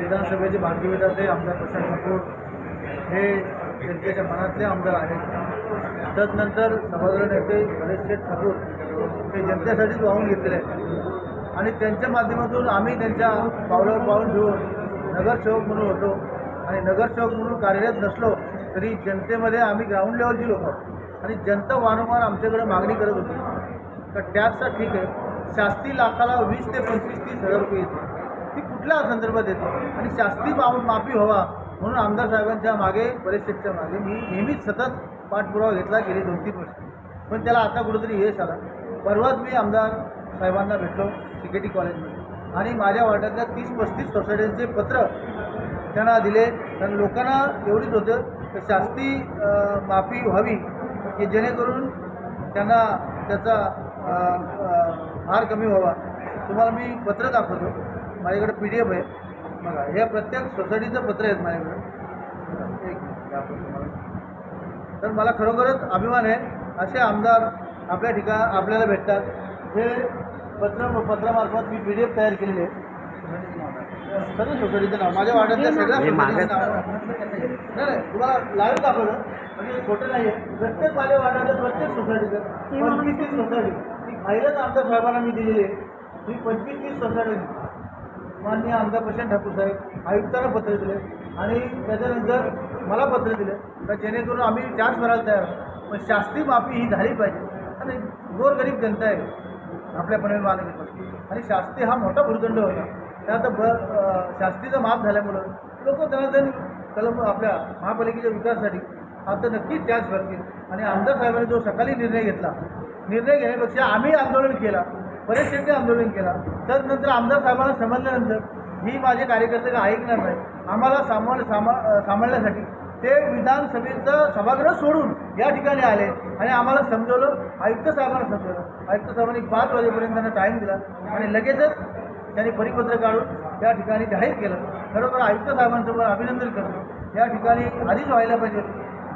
विधानसभेचे भारतीय विधाते आमदार प्रशांत ठाकूर हे जनतेच्या मनातले आमदार आहेत. तदनंतर सभागृह नेते गणेश शेठ ठाकूर हे जनतेसाठीच वाहून घेतलेले आहेत. आणि त्यांच्या माध्यमातून आम्ही त्यांच्या पावलावर पाऊल घेऊन नगरसेवक म्हणून होतो. आणि नगरसेवक म्हणून कार्यरत नसलो तरी जनतेमध्ये आम्ही ग्राउंड लेवलची लोक आहोत. आणि जनता वारंवार आमच्याकडे मागणी करत होती. तर टॅक्सचा ठीक आहे. शास्ती लाखाला वीस ते पंचवीस तीस हजार रुपये येते कुठला संदर्भ देतो? आणि शास्ती माव माफी व्हावा म्हणून आमदार साहेबांच्या मागे बरेचसेच्या मागे मी नेहमीच सतत पाठपुरावा घेतला गेली दोन तीन वर्ष. पण त्याला आता कुठंतरी यश आला. परवाच मी आमदार साहेबांना भेटलो सी के टी कॉलेजमध्ये. आणि माझ्या वार्डातल्या तीस पस्तीस सोसायट्यांचे पत्र त्यांना दिले. कारण लोकांना एवढीच होतं की शास्ती माफी व्हावी की जेणेकरून त्यांना त्याचा भार कमी व्हावा. तुम्हाला मी पत्र दाखवतो. माझ्याकडे पी डी एफ आहे. बघा हे प्रत्येक सोसायटीचं पत्र आहेत माझ्याकडे. एक मिनिट दाखवतो तुम्हाला. तर मला खरोखरच अभिमान आहे. असे आमदार आपल्या ठिकाण आपल्याला भेटतात. हे पत्र पत्रामार्फत मी पी डी एफ तयार केलेले आहे. सर्व सोसायटीचं नाव माझ्या वाड्यातल्या सगळ्या हे सोसायटीचं नाव. नाही नाही तुम्हाला लाईव्ह दाखवलं म्हणजे खोटं नाही आहे प्रत्येक माझ्या वाड्यातल्या प्रत्येक सोसायटीचं पंचवीस सोसायटी. ती फाईलच आमदार साहेबांना मी दिलेली आहे. ही पंचवीस तीस सोसायटी माननीय आमदार प्रशांत ठाकूर साहेब आयुक्तांना पत्र दिले आणि त्याच्यानंतर मला पत्र दिलं तर जेणेकरून आम्ही चान्स भरायला तयार आहोत. पण शास्त्री माफी ही झाली पाहिजे. आणि गोरगरीब जनता आहे. आपल्या पनवेल महानगरपालिकेत. आणि शास्त्री हा मोठा भूर्दंड होता. त्यात ब शास्त्रीचा शास्तीचं माफ झाल्यामुळं लोक धनाधन कलम आपल्या महापालिकेच्या विकासासाठी आता नक्कीच त्याच भरतील आणि आमदार साहेबांनी जो सकाळी निर्णय घेतला निर्णय घेण्यापेक्षा आम्ही आंदोलन केला. बरेचसे आंदोलन केला. तर नंतर आमदार साहेबांना समजल्यानंतर ही माझे कार्यकर्ते काय ऐकणार नाही. आम्हाला सांभाळ सामा सांभाळण्यासाठी ते विधानसभेचं सभागृह सोडून या ठिकाणी आले आणि आम्हाला समजवलं. आयुक्त साहेबांना समजवलं. आयुक्त साहेबांनी पाच वाजेपर्यंत त्यांना टाईम दिला आणि लगेचच त्यांनी परिपत्र काढून त्या ठिकाणी जाहीर केलं. खरोखर आयुक्त साहेबांचं अभिनंदन करतो. या ठिकाणी आधीच व्हायला पाहिजे.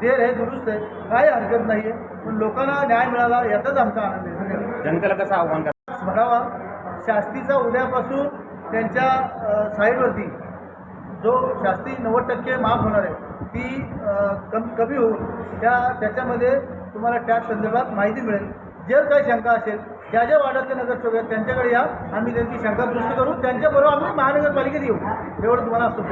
देर हे दुरुस्त आहे. काही हरकत नाही आहे पण लोकांना न्याय मिळाला याचाच आमचा आनंद आहे. जनतेला कसं आव्हान करा भरावा शास्तीचा उद्यापासून त्यांच्या साईडवरती जो शास्ती नव्वद टक्के माफ होणार आहे ती कम कमी होऊन त्या त्याच्यामध्ये तुम्हाला टॅक्स संदर्भात माहिती मिळेल. जर काही शंका असेल ज्या ज्या वार्डातले नगरसेवक आहेत त्यांच्याकडे या. आम्ही त्यांची शंका दुरुस्त करू. त्यांच्याबरोबर आम्ही महानगरपालिकेत येऊ. एवढं तुम्हाला असं